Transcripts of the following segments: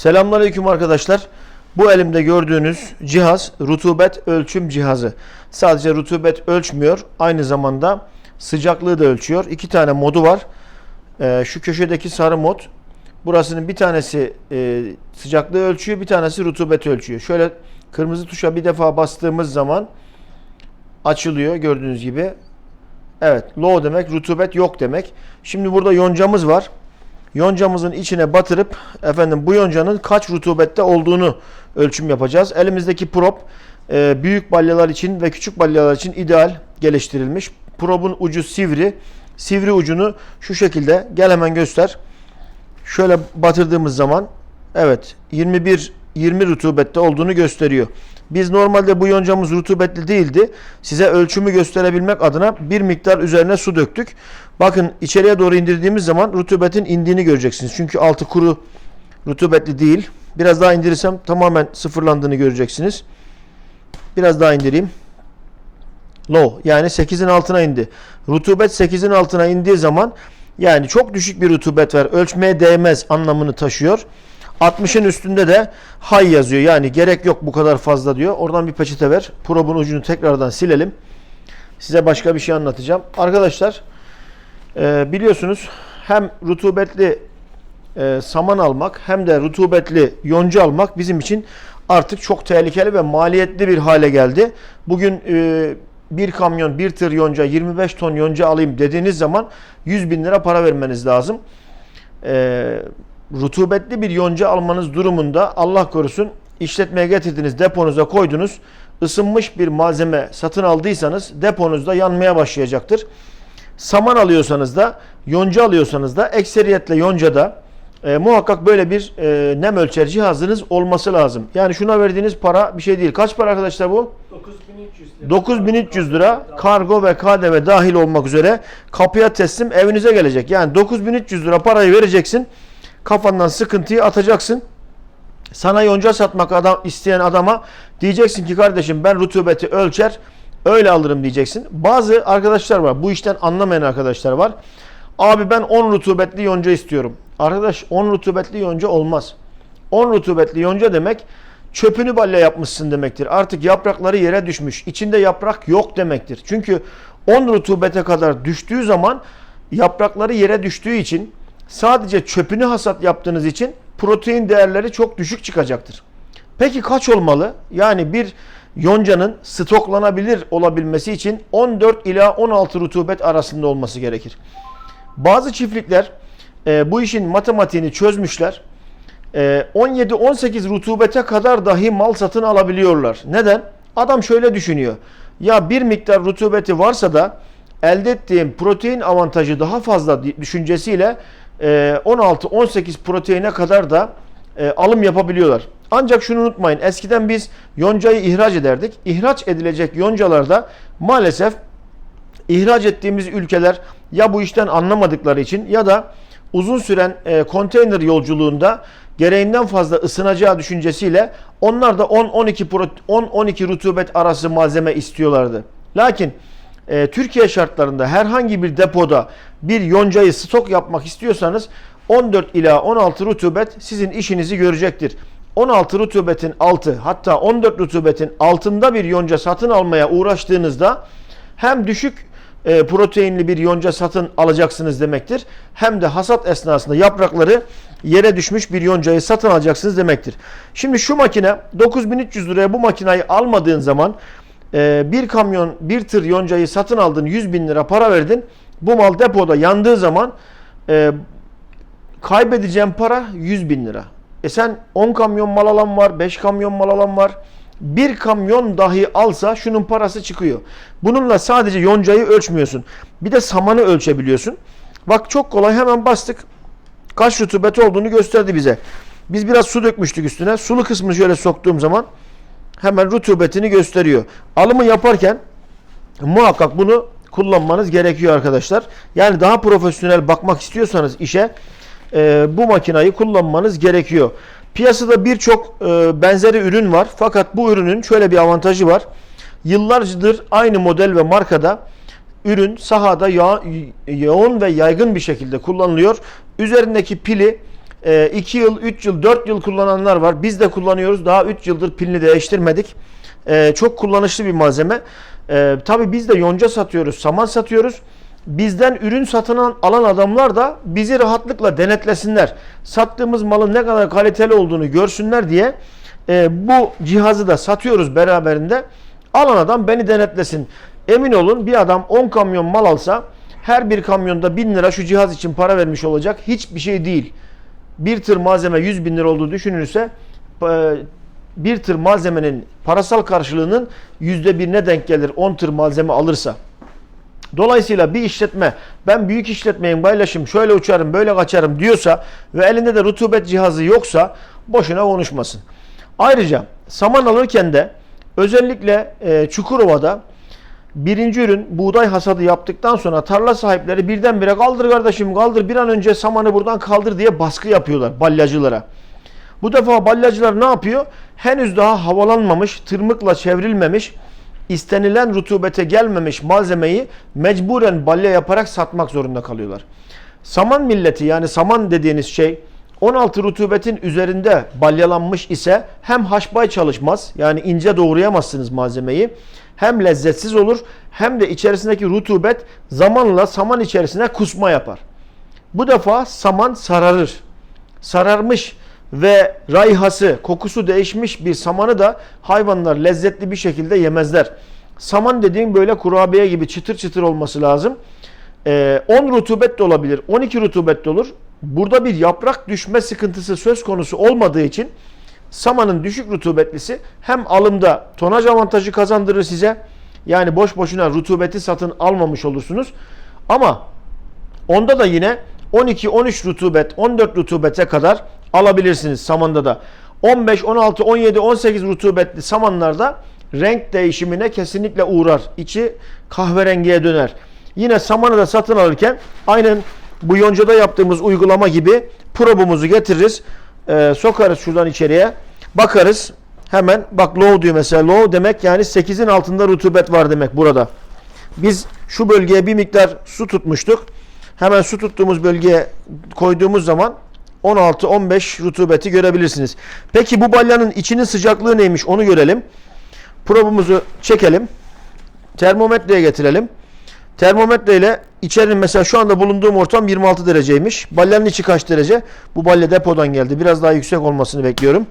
Selamünaleyküm arkadaşlar. Bu elimde gördüğünüz cihaz rutubet ölçüm cihazı. Sadece rutubet ölçmüyor, aynı zamanda sıcaklığı da ölçüyor. İki tane modu var. Ee, şu köşedeki sarı mod. Burasının bir tanesi e, sıcaklığı ölçüyor, bir tanesi rutubet ölçüyor. Şöyle kırmızı tuşa bir defa bastığımız zaman açılıyor gördüğünüz gibi. Evet, low demek, rutubet yok demek. Şimdi burada yoncamız var. Yoncamızın içine batırıp efendim bu yoncanın kaç rutubette olduğunu ölçüm yapacağız. Elimizdeki prop e, büyük balyalar için ve küçük balyalar için ideal geliştirilmiş. Probun ucu sivri. Sivri ucunu şu şekilde gel hemen göster. Şöyle batırdığımız zaman evet 21 20 rutubette olduğunu gösteriyor. Biz normalde bu yoncamız rutubetli değildi. Size ölçümü gösterebilmek adına bir miktar üzerine su döktük. Bakın içeriye doğru indirdiğimiz zaman rutubetin indiğini göreceksiniz. Çünkü altı kuru rutubetli değil. Biraz daha indirirsem tamamen sıfırlandığını göreceksiniz. Biraz daha indireyim. Low yani 8'in altına indi. Rutubet 8'in altına indiği zaman yani çok düşük bir rutubet var. Ölçmeye değmez anlamını taşıyor. 60'ın üstünde de high yazıyor. Yani gerek yok bu kadar fazla diyor. Oradan bir peçete ver. Probun ucunu tekrardan silelim. Size başka bir şey anlatacağım. Arkadaşlar e, biliyorsunuz hem rutubetli e, saman almak hem de rutubetli yonca almak bizim için artık çok tehlikeli ve maliyetli bir hale geldi. Bugün e, bir kamyon, bir tır yonca, 25 ton yonca alayım dediğiniz zaman 100 bin lira para vermeniz lazım. E, rutubetli bir yonca almanız durumunda Allah korusun işletmeye getirdiniz, deponuza koydunuz. ısınmış bir malzeme satın aldıysanız deponuzda yanmaya başlayacaktır. Saman alıyorsanız da, yonca alıyorsanız da ekseriyetle yoncada e, muhakkak böyle bir e, nem ölçer cihazınız olması lazım. Yani şuna verdiğiniz para bir şey değil. Kaç para arkadaşlar bu? 9300 lira. 9300 lira kargo ve KDV dahil olmak üzere kapıya teslim evinize gelecek. Yani 9300 lira parayı vereceksin. Kafandan sıkıntıyı atacaksın. Sana yonca satmak adam, isteyen adama diyeceksin ki kardeşim ben rutubeti ölçer öyle alırım diyeceksin. Bazı arkadaşlar var bu işten anlamayan arkadaşlar var. Abi ben 10 rutubetli yonca istiyorum. Arkadaş 10 rutubetli yonca olmaz. 10 rutubetli yonca demek çöpünü balya yapmışsın demektir. Artık yaprakları yere düşmüş. İçinde yaprak yok demektir. Çünkü 10 rutubete kadar düştüğü zaman yaprakları yere düştüğü için sadece çöpünü hasat yaptığınız için protein değerleri çok düşük çıkacaktır. Peki kaç olmalı? Yani bir yoncanın stoklanabilir olabilmesi için 14 ila 16 rutubet arasında olması gerekir. Bazı çiftlikler e, bu işin matematiğini çözmüşler. E, 17-18 rutubete kadar dahi mal satın alabiliyorlar. Neden? Adam şöyle düşünüyor. Ya bir miktar rutubeti varsa da elde ettiğim protein avantajı daha fazla düşüncesiyle 16-18 proteine kadar da e, alım yapabiliyorlar. Ancak şunu unutmayın. Eskiden biz yoncayı ihraç ederdik. İhraç edilecek yoncalarda maalesef ihraç ettiğimiz ülkeler ya bu işten anlamadıkları için ya da uzun süren e, konteyner yolculuğunda gereğinden fazla ısınacağı düşüncesiyle onlar da 10-12 pro- 10-12 rutubet arası malzeme istiyorlardı. Lakin e, Türkiye şartlarında herhangi bir depoda bir yoncayı stok yapmak istiyorsanız 14 ila 16 rutubet sizin işinizi görecektir. 16 rutubetin altı hatta 14 rutubetin altında bir yonca satın almaya uğraştığınızda hem düşük e, proteinli bir yonca satın alacaksınız demektir. Hem de hasat esnasında yaprakları yere düşmüş bir yoncayı satın alacaksınız demektir. Şimdi şu makine 9300 liraya bu makinayı almadığın zaman e, bir kamyon bir tır yoncayı satın aldın 100 bin lira para verdin. Bu mal depoda yandığı zaman e, kaybedeceğin para 100 bin lira. E sen 10 kamyon mal alan var, 5 kamyon mal alan var. Bir kamyon dahi alsa şunun parası çıkıyor. Bununla sadece yoncayı ölçmüyorsun. Bir de samanı ölçebiliyorsun. Bak çok kolay hemen bastık. Kaç rutubet olduğunu gösterdi bize. Biz biraz su dökmüştük üstüne. Sulu kısmını şöyle soktuğum zaman hemen rutubetini gösteriyor. Alımı yaparken muhakkak bunu kullanmanız gerekiyor arkadaşlar. Yani daha profesyonel bakmak istiyorsanız işe e, bu makinayı kullanmanız gerekiyor. Piyasada birçok e, benzeri ürün var. Fakat bu ürünün şöyle bir avantajı var. Yıllardır aynı model ve markada ürün sahada ya- yoğun ve yaygın bir şekilde kullanılıyor. Üzerindeki pili 2 yıl, 3 yıl, 4 yıl kullananlar var. Biz de kullanıyoruz. Daha 3 yıldır pilini değiştirmedik. E, çok kullanışlı bir malzeme. E, tabii biz de yonca satıyoruz, saman satıyoruz. Bizden ürün satın alan adamlar da bizi rahatlıkla denetlesinler. Sattığımız malın ne kadar kaliteli olduğunu görsünler diye e, bu cihazı da satıyoruz beraberinde. Alan adam beni denetlesin. Emin olun bir adam 10 kamyon mal alsa her bir kamyonda 1000 lira şu cihaz için para vermiş olacak. Hiçbir şey değil. Bir tır malzeme 100 bin lira olduğu düşünülürse e, bir tır malzemenin parasal karşılığının yüzde birine denk gelir 10 tır malzeme alırsa. Dolayısıyla bir işletme ben büyük işletmeyim paylaşım şöyle uçarım böyle kaçarım diyorsa ve elinde de rutubet cihazı yoksa boşuna konuşmasın. Ayrıca saman alırken de özellikle e, Çukurova'da birinci ürün buğday hasadı yaptıktan sonra tarla sahipleri birdenbire kaldır kardeşim kaldır bir an önce samanı buradan kaldır diye baskı yapıyorlar balyacılara. Bu defa balyacılar ne yapıyor? Henüz daha havalanmamış, tırmıkla çevrilmemiş, istenilen rutubete gelmemiş malzemeyi mecburen balya yaparak satmak zorunda kalıyorlar. Saman milleti yani saman dediğiniz şey 16 rutubetin üzerinde balyalanmış ise hem haşbay çalışmaz yani ince doğrayamazsınız malzemeyi hem lezzetsiz olur hem de içerisindeki rutubet zamanla saman içerisine kusma yapar. Bu defa saman sararır. Sararmış ve rayhası, kokusu değişmiş bir samanı da hayvanlar lezzetli bir şekilde yemezler. Saman dediğim böyle kurabiye gibi çıtır çıtır olması lazım. Ee, 10 rutubet de olabilir, 12 rutubet de olur. Burada bir yaprak düşme sıkıntısı söz konusu olmadığı için samanın düşük rutubetlisi hem alımda tonaj avantajı kazandırır size. Yani boş boşuna rutubeti satın almamış olursunuz. Ama onda da yine 12, 13 rutubet, 14 rutubete kadar alabilirsiniz samanda da. 15, 16, 17, 18 rutubetli samanlarda renk değişimine kesinlikle uğrar. İçi kahverengiye döner. Yine samanı da satın alırken aynen bu yoncada yaptığımız uygulama gibi probumuzu getiririz. Ee, sokarız şuradan içeriye. Bakarız. Hemen bak low diyor mesela. Low demek yani 8'in altında rutubet var demek burada. Biz şu bölgeye bir miktar su tutmuştuk. Hemen su tuttuğumuz bölgeye koyduğumuz zaman 16-15 rutubeti görebilirsiniz. Peki bu balyanın içinin sıcaklığı neymiş onu görelim. Probumuzu çekelim. Termometreye getirelim. Termometre ile içerinin mesela şu anda bulunduğum ortam 26 dereceymiş. Balyanın içi kaç derece? Bu balya depodan geldi. Biraz daha yüksek olmasını bekliyorum.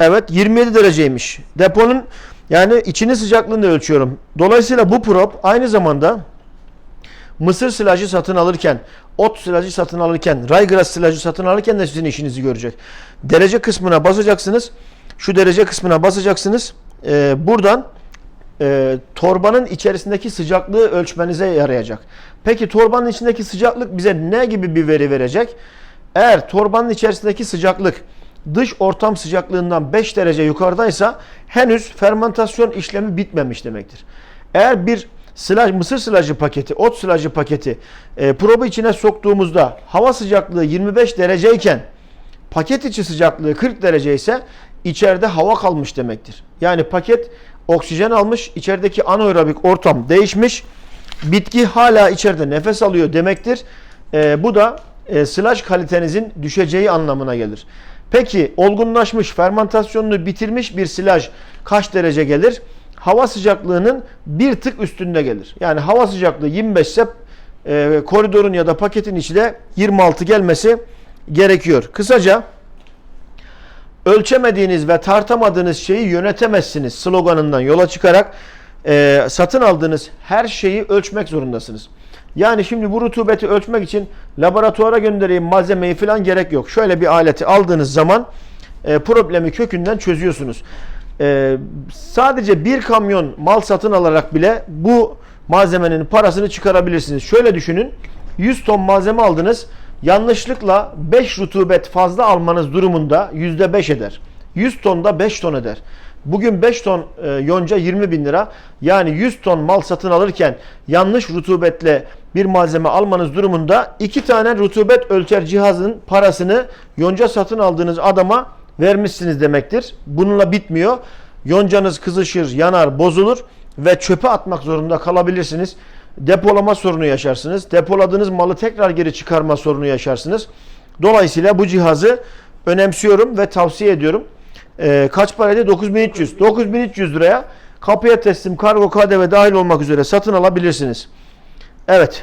Evet 27 dereceymiş. Deponun yani içinin sıcaklığını ölçüyorum. Dolayısıyla bu prop aynı zamanda mısır silajı satın alırken, ot silajı satın alırken, raygras silajı satın alırken de sizin işinizi görecek. Derece kısmına basacaksınız. Şu derece kısmına basacaksınız. Ee, buradan e, torbanın içerisindeki sıcaklığı ölçmenize yarayacak. Peki torbanın içindeki sıcaklık bize ne gibi bir veri verecek? Eğer torbanın içerisindeki sıcaklık dış ortam sıcaklığından 5 derece yukarıdaysa henüz fermentasyon işlemi bitmemiş demektir. Eğer bir silaj, mısır silajı paketi, ot silajı paketi e, probu içine soktuğumuzda hava sıcaklığı 25 dereceyken paket içi sıcaklığı 40 derece ise içeride hava kalmış demektir. Yani paket oksijen almış, içerideki anaerobik ortam değişmiş, bitki hala içeride nefes alıyor demektir. E, bu da e, silaj kalitenizin düşeceği anlamına gelir. Peki olgunlaşmış, fermentasyonunu bitirmiş bir silaj kaç derece gelir? Hava sıcaklığının bir tık üstünde gelir. Yani hava sıcaklığı 25 ise e, koridorun ya da paketin içi de 26 gelmesi gerekiyor. Kısaca ölçemediğiniz ve tartamadığınız şeyi yönetemezsiniz sloganından yola çıkarak e, satın aldığınız her şeyi ölçmek zorundasınız. Yani şimdi bu rutubeti ölçmek için laboratuvara göndereyim malzemeyi falan gerek yok. Şöyle bir aleti aldığınız zaman e, problemi kökünden çözüyorsunuz. E, sadece bir kamyon mal satın alarak bile bu malzemenin parasını çıkarabilirsiniz. Şöyle düşünün 100 ton malzeme aldınız yanlışlıkla 5 rutubet fazla almanız durumunda %5 eder. 100 tonda 5 ton eder. Bugün 5 ton e, yonca 20 bin lira. Yani 100 ton mal satın alırken yanlış rutubetle bir malzeme almanız durumunda 2 tane rutubet ölçer cihazın parasını yonca satın aldığınız adama vermişsiniz demektir. Bununla bitmiyor. Yoncanız kızışır, yanar, bozulur ve çöpe atmak zorunda kalabilirsiniz. Depolama sorunu yaşarsınız. Depoladığınız malı tekrar geri çıkarma sorunu yaşarsınız. Dolayısıyla bu cihazı önemsiyorum ve tavsiye ediyorum. Ee, kaç paraydı? 9300. 9300 liraya kapıya teslim kargo KDV dahil olmak üzere satın alabilirsiniz. Evet.